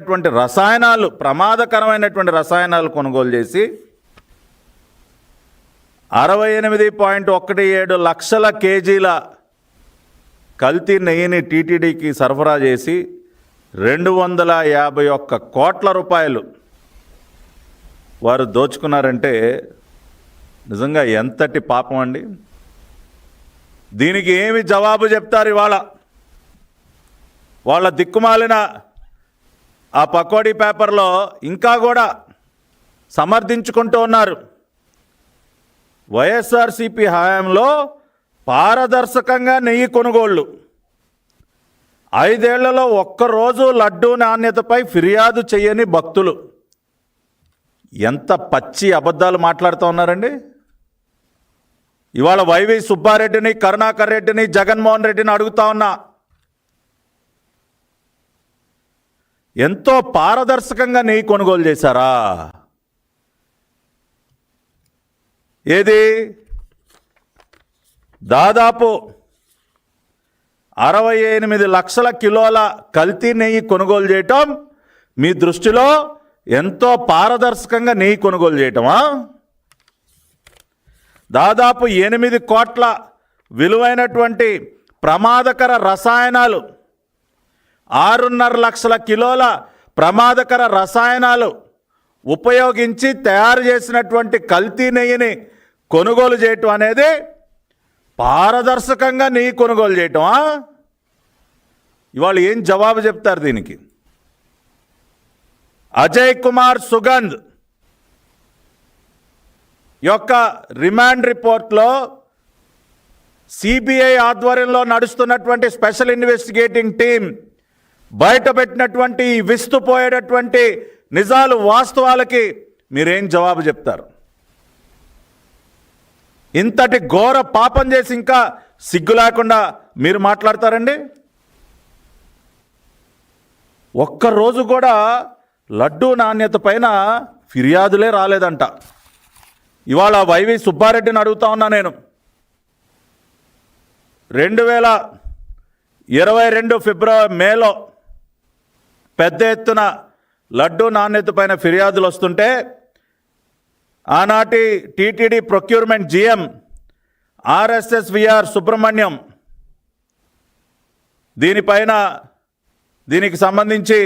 అటువంటి రసాయనాలు ప్రమాదకరమైనటువంటి రసాయనాలు కొనుగోలు చేసి అరవై ఎనిమిది పాయింట్ ఒకటి ఏడు లక్షల కేజీల కల్తీ నెయ్యిని టీటీడీకి సరఫరా చేసి రెండు వందల యాభై ఒక్క కోట్ల రూపాయలు వారు దోచుకున్నారంటే నిజంగా ఎంతటి పాపం అండి? దీనికి ఏమి జవాబు చెప్తారు ఇవాళ? వాళ్ళ దిక్కుమాలిన ఆ పకోడీ పేపర్లో ఇంకా కూడా సమర్థించుకుంటూ ఉన్నారు. వైఎస్ఆర్సిపి హయాంలో పారదర్శకంగా నెయ్యి కొనుగోళ్ళు ఐదేళ్ళలో ఒక్కరోజు లడ్డూ నాణ్యతపై ఫిర్యాదు చేయని భక్తులు. ఎంత పచ్చి అబద్ధాలు మాట్లాడుతూ ఉన్నారండి? ఇవాళ వైవి సుబ్బారెడ్డిని కరుణాకర్ రెడ్డిని జగన్మోహన్ రెడ్డిని అడుగుతా ఉన్నా. ఎంతో పారదర్శకంగా నెయ్యి కొనుగోలు చేశారా? ఏది? దాదాపు అరవై ఎనిమిది లక్షల కిలోల కల్తీ నెయ్యి కొనుగోలు చేయటం మీ దృష్టిలో ఎంతో పారదర్శకంగా నెయ్యి కొనుగోలు చేయటమా? దాదాపు ఎనిమిది కోట్ల విలువైనటువంటి ప్రమాదకర రసాయనాలు ఆరున్నర లక్షల కిలోల ప్రమాదకర రసాయనాలు ఉపయోగించి తయారు చేసినటువంటి కల్తీ నెయ్యిని కొనుగోలు చేయటం అనేది పారదర్శకంగా నెయ్యి కొనుగోలు చేయటమా ఇవాళ ఏం జవాబు చెప్తారు దీనికి? అజయ్ కుమార్ సుగంధ్ యొక్క రిమాండ్ రిపోర్ట్లో సిబిఐ ఆధ్వర్యంలో నడుస్తున్నటువంటి స్పెషల్ ఇన్వెస్టిగేటింగ్ టీం బయటపెట్టినటువంటి విస్తుపోయేటటువంటి నిజాలు వాస్తవాలకి మీరేం జవాబు చెప్తారు? ఇంతటి ఘోర పాపం చేసి ఇంకా సిగ్గు లేకుండా మీరు మాట్లాడతారండి? ఒక్కరోజు కూడా లడ్డూ నాణ్యత పైన ఫిర్యాదులే రాలేదంట. ఇవాళ వైవి సుబ్బారెడ్డిని అడుగుతా ఉన్నా నేను. రెండు వేల ఇరవై రెండు ఫిబ్రవరి మేలో పెద్ద ఎత్తున లడ్డూ నాణ్యత పైన ఫిర్యాదులు వస్తుంటే ఆనాటి TTD procurement GM RSS VR Subrahmanyam దీనిపైన దీనికి సంబంధించి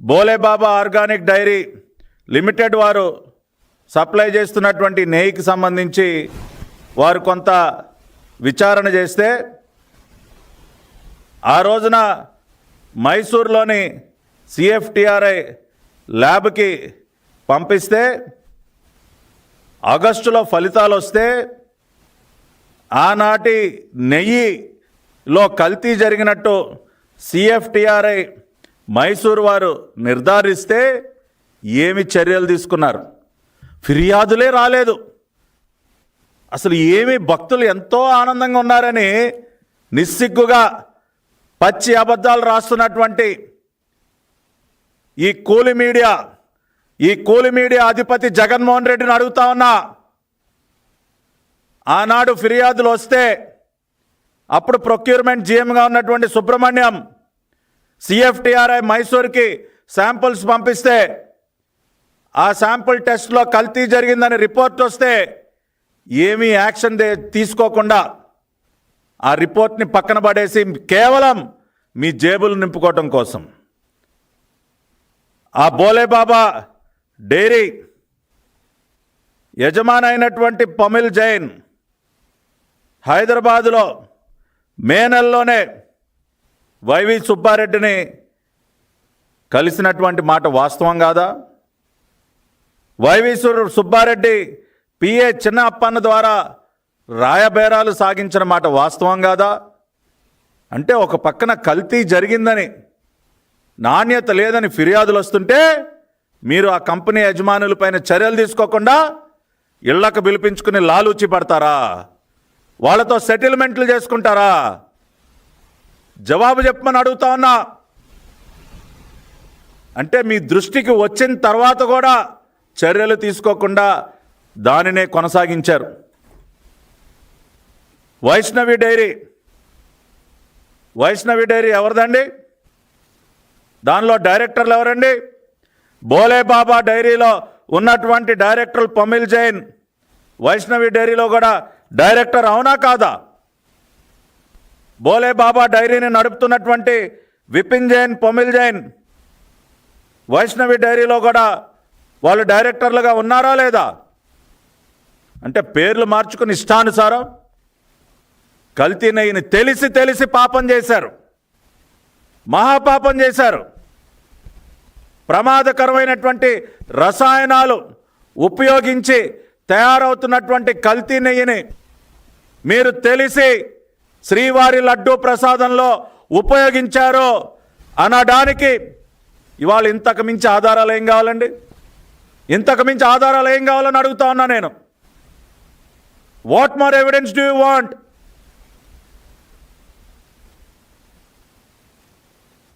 బోలేబాబా ఆర్గానిక్ డైరీ లిమిటెడ్ వారు సప్లై చేస్తున్నటువంటి నెయ్యికి సంబంధించి వారు కొంత విచారణ చేస్తే ఆ రోజున మైసూర్లోని సిఎఫ్టిఆర్ఐ ల్యాబ్కి పంపిస్తే ఆగస్టులో ఫలితాలు వస్తే ఆనాటి నెయ్యిలో కల్తీ జరిగినట్టు సిఎఫ్టిఆర్ఐ మైసూర్ వారు నిర్ధారిస్తే ఏమి చర్యలు తీసుకున్నారు? ఫిర్యాదులే రాలేదు. అసలు ఏమి భక్తులు ఎంతో ఆనందంగా ఉన్నారని నిస్సిగ్గుగా పచ్చి అబద్ధాలు రాస్తున్నటువంటి ఈ కూలి మీడియా ఈ కూలి మీడియా అధిపతి జగన్మోహన్ రెడ్డిని అడుగుతా ఉన్నా ఆనాడు ఫిర్యాదులు వస్తే అప్పుడు ప్రొక్యూర్మెంట్ జీఎంగా ఉన్నటువంటి సుబ్రహ్మణ్యం సిఎఫ్టిఆర్ఐ మైసూర్కి శాంపుల్స్ పంపిస్తే ఆ శాంపుల్ టెస్ట్లో కల్తీ జరిగిందని రిపోర్ట్ వస్తే ఏమీ యాక్షన్ దే- తీసుకోకుండా ఆ రిపోర్ట్ని పక్కన పడేసి కేవలం మీ జేబులు నింపుకోవటం కోసం. ఆ బోలేబాబా డైరీ యజమాని అయినటువంటి పమిల్ జైన్ హైదరాబాదులో మే నెలలోనే వైవి సుబ్బారెడ్డిని కలిసినటువంటి మాట వాస్తవం కాదా? వైవి సుబ్బారెడ్డి పిఏ చిన్న అప్పన్న ద్వారా రాయబేరాలు సాగించిన మాట వాస్తవం కాదా? అంటే ఒక పక్కన కల్తీ జరిగిందని నాణ్యత లేదని ఫిర్యాదులు వస్తుంటే మీరు ఆ కంపెనీ యజమానులపైన చర్యలు తీసుకోకుండా ఇళ్ళకు పిలిపించుకుని లాలూచి పడతారా? వాళ్ళతో సెటిల్మెంట్లు చేసుకుంటారా? జవాబు చెప్పమని అడుగుతా ఉన్నా. అంటే మీ దృష్టికి వచ్చిన తర్వాత కూడా చర్యలు తీసుకోకుండా దానినే కొనసాగించారు. వైష్ణవి డైరీ. వైష్ణవి డైరీ ఎవరిదండి? దానిలో డైరెక్టర్లు ఎవరండి? బోలే బాబా డైరీలో ఉన్నటువంటి డైరెక్టర్ పమిల్ జైన్. వైష్ణవి డైరీలో కూడా డైరెక్టర్ అవునా కాదా? బోలే బాబా డైరీని నడుపుతున్నటువంటి విపిన్ జైన్ పొమిల్ జైన్. వైష్ణవి డైరీలో కూడా వాళ్ళు డైరెక్టర్లుగా ఉన్నారా లేదా? అంటే పేర్లు మార్చుకుని ఇష్టానుసారం కల్తీ నెయ్యిని తెలిసి తెలిసి పాపం చేశారు. మహాపాపం చేశారు. ప్రమాదకరమైనటువంటి రసాయనాలు ఉపయోగించి తయారవుతున్నటువంటి కల్తీ నెయ్యిని మీరు తెలిసి శ్రీవారి లడ్డూ ప్రసాదంలో ఉపయోగించారో అనడానికి ఇవాళ ఇంతకు మించి ఆధారాలు ఏం కావాలండి? ఇంతకు మించి ఆధారాలు ఏం కావాలని అడుగుతా ఉన్నా నేను. What more evidence do you want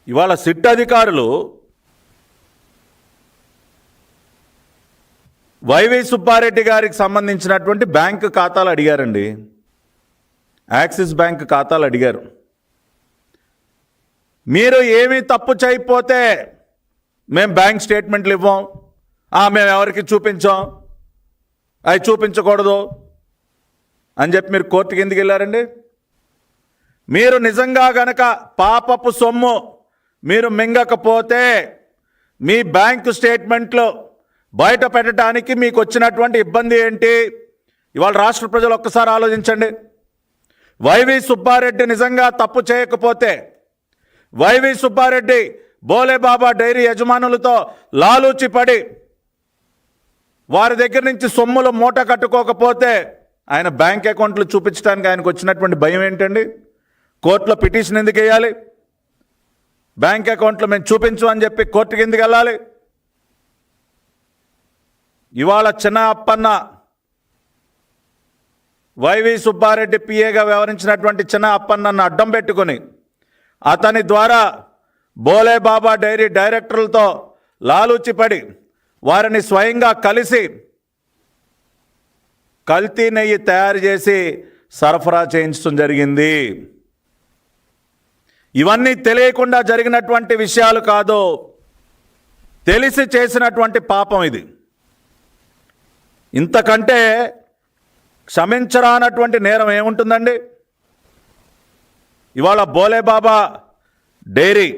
ఇవాళ సిట్ అధికారులు వైవై సుబ్బారెడ్డి గారికి సంబంధించినటువంటి బ్యాంకు ఖాతాలు అడిగారండి. యాక్సిస్ బ్యాంక్ ఖాతాలు అడిగారు. మీరు ఏమీ తప్పు చేయకపోతే మేము బ్యాంక్ స్టేట్మెంట్లు ఇవ్వం. ఆ, మేము ఎవరికి చూపించాం? అవి చూపించకూడదు అని చెప్పి మీరు కోర్టుకి ఎందుకు వెళ్ళారండి? మీరు నిజంగా గనక పాపపు సొమ్ము మీరు మింగకపోతే మీ బ్యాంకు స్టేట్మెంట్లు బయట పెట్టడానికి మీకు వచ్చినటువంటి ఇబ్బంది ఏంటి? ఇవాళ రాష్ట్ర ప్రజలు ఒక్కసారి ఆలోచించండి. వైవి సుబ్బారెడ్డి నిజంగా తప్పు చేయకపోతే Y V Subba Reddy Bhole Baba dairy యజమానులతో లాలూచిపడి వారి దగ్గర నుంచి సొమ్ములు మూట కట్టుకోకపోతే ఆయన బ్యాంక్ అకౌంట్లు చూపించడానికి ఆయనకు వచ్చినటువంటి భయం ఏంటండి? కోర్టులో పిటిషన్ ఎందుకు వేయాలి? బ్యాంక్ అకౌంట్లు మేము చూపించు అని చెప్పి కోర్టుకి ఎందుకు వెళ్ళాలి. ఇవాళ చిన్న అప్పన్న వైవి సుబ్బారెడ్డి పిఏగా వ్యవహరించినటువంటి చిన్న అప్పన్నను అడ్డం పెట్టుకొని అతని ద్వారా బోలే బాబా డైరీ డైరెక్టర్లతో లాలూచిపడి వారిని స్వయంగా కలిసి కల్తీ నెయ్యి తయారు చేసి సరఫరా చేయించడం జరిగింది. ఇవన్నీ తెలియకుండా జరిగినటువంటి విషయాలు కాదు. తెలిసి చేసినటువంటి పాపం ఇది. ఇంతకంటే క్షమించరానటువంటి నేరం ఏముంటుందండి? ఇవాళ బోలేబాబా డైరీ.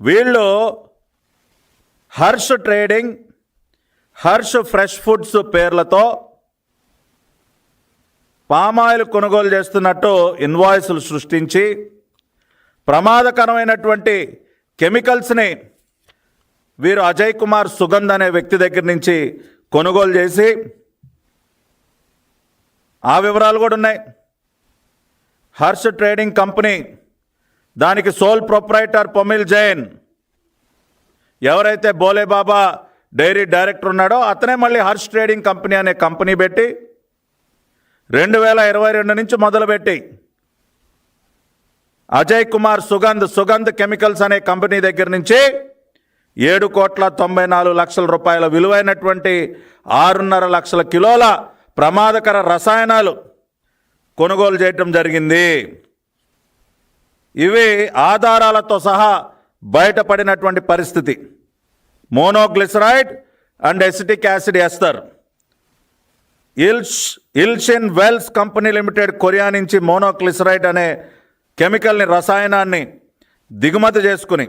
వీళ్ళు Harsh trading Harsh fresh foods పేర్లతో పామాయిల్ కొనుగోలు చేస్తున్నట్టు ఇన్వాయిస్లు సృష్టించి ప్రమాదకరమైనటువంటి కెమికల్స్ని వీరు అజయ్ కుమార్ సుగంధ్ అనే వ్యక్తి దగ్గర నుంచి కొనుగోలు చేసి ఆ వివరాలు కూడా ఉన్నాయి. హర్ష్ ట్రేడింగ్ కంపెనీ దానికి సోల్ ప్రొప్రైటర్ పొమిల్ జైన్ ఎవరైతే బోలేబాబా డైరీ డైరెక్టర్ ఉన్నాడో అతనే మళ్ళీ హర్ష్ ట్రేడింగ్ కంపెనీ అనే కంపెనీ పెట్టి రెండు వేల ఇరవై రెండు నుంచి మొదలుపెట్టి అజయ్ కుమార్ సుగంధ్ సుగంధ్ కెమికల్స్ అనే కంపెనీ దగ్గర నుంచి ఏడు కోట్ల తొంభై నాలుగు లక్షల రూపాయల విలువైనటువంటి ఆరున్నర లక్షల కిలోల ప్రమాదకర రసాయనాలు కొనుగోలు చేయటం జరిగింది. ఇవి ఆధారాలతో సహా బయటపడినటువంటి పరిస్థితి. Monoglyceride and acetic acid ester ఇల్ష్ Ilshin wells company limited Korea నుంచి మోనోగ్లిసరైడ్ అనే కెమికల్ని రసాయనాన్ని దిగుమతి చేసుకుని